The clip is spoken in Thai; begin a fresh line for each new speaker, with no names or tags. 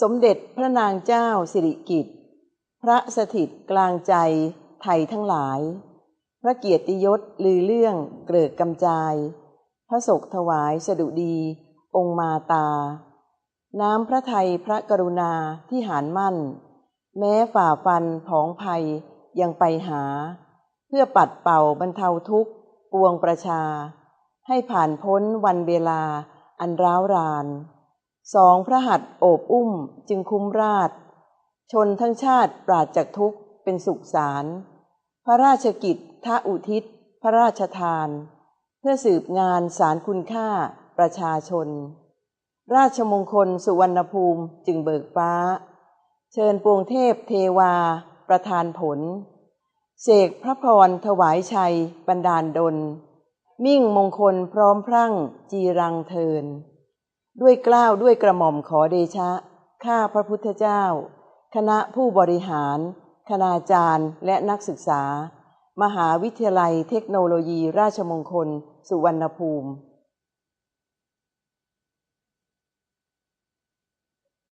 สมเด็จพระนางเจ้าสิริกิติ์พระสถิตกลางใจไทยทั้งหลาย พระเกียรติยศลือเรื่องเกลิกกำจาย พระศกถวายสดุดี องค์มาตา น้ำพระไทยพระกรุณาที่หารมั่น แม้ฝ่าฟันผองภัยยังไปหา เพื่อปัดเป่าบรรเทาทุกข์ปวงประชา ให้ผ่านพ้นวันเวลาอันร้าวราน สองพระหัตถ์โอบอุ้มจึงคุ้มราช ชนทั้งชาติปราดจากทุกข์เป็นสุขสาร พระราชกิจท่าอุทิศ พระราชทาน เพื่อสืบงานสารคุณค่าประชาชน ราชมงคลสุวรรณภูมิจึงเบิกฟ้า เชิญปวงเทพเทวา ประทานผล เสกพระพรถวายชัยบันดาลดล มิ่งมงคลพร้อมพรั่งจีรังเทิน ด้วยกล้าวด้วยกระหม่อมขอเดชะ ข้าพระพุทธเจ้า คณะผู้บริหาร คณาจารย์ และนักศึกษา มหาวิทยาลัยเทคโนโลยีราชมงคล สุวรรณภูมิ